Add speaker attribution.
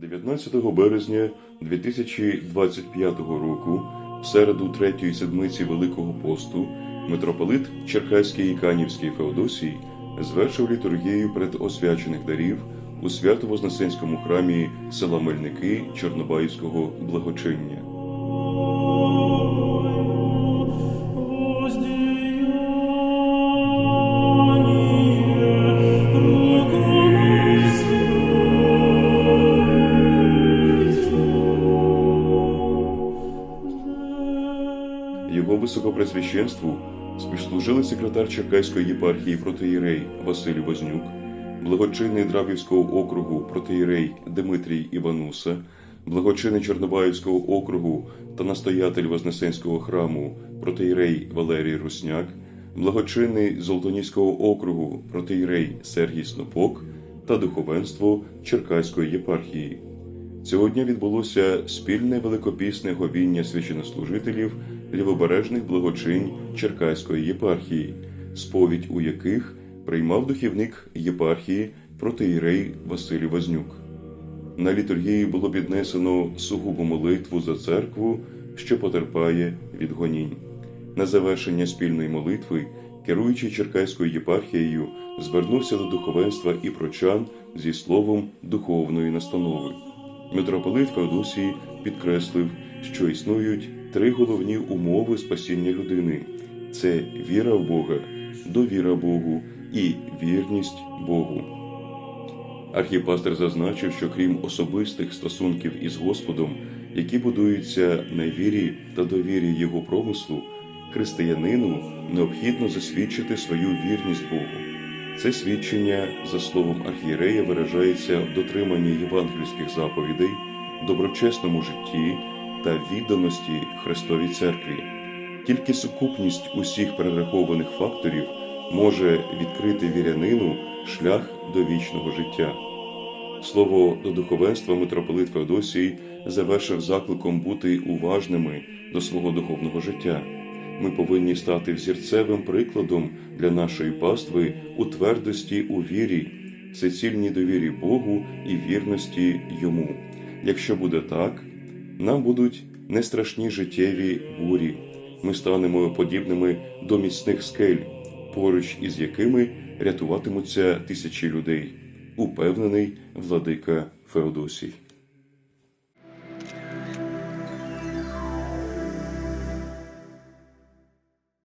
Speaker 1: 15 березня 2025 року, в середу третьої седмиці Великого посту, митрополит Черкаський і Канівський Феодосій звершив літургію предосвячених дарів у свято-вознесенському храмі села Мельники Чорнобаївського благочиння. Його високопресвященству співслужили секретар Черкаської єпархії протиєрей Василь Вознюк, благочинний Драбівського округу протиєрей Дмитрій Івануса, благочинний Чорнобаївського округу та настоятель Вознесенського храму протиєрей Валерій Русняк, благочинний Золотоніського округу протиєрей Сергій Снопок та духовенство Черкаської єпархії. Цього дня відбулося спільне великопісне говіння священнослужителів лівобережних благочинь Черкаської єпархії, сповідь у яких приймав духівник єпархії протиєрей Василь Вознюк. На літургії було піднесено сугубу молитву за церкву, що потерпає від гонінь. На завершення спільної молитви, керуючий Черкаською єпархією, звернувся до духовенства і прочан зі словом духовної настанови. Митрополит Феодосій підкреслив, що існують три головні умови спасіння людини: це віра в Бога, довіра Богу і вірність Богу. Архіпастер зазначив, що крім особистих стосунків із Господом, які будуються на вірі та довірі Його промислу, християнину необхідно засвідчити свою вірність Богу. Це свідчення, за словом архієрея, виражається в дотриманні євангельських заповідей, доброчесному житті та відданості Христовій Церкві. Тільки сукупність усіх перерахованих факторів може відкрити вірянину шлях до вічного життя. Слово до духовенства митрополит Феодосій завершив закликом бути уважними до свого духовного життя. Ми повинні стати взірцевим прикладом для нашої пастви у твердості у вірі, всецільній довірі Богу і вірності Йому. Якщо буде так, нам будуть не страшні життєві бурі. Ми станемо подібними до міцних скель, поруч із якими рятуватимуться тисячі людей, упевнений владика Феодосій.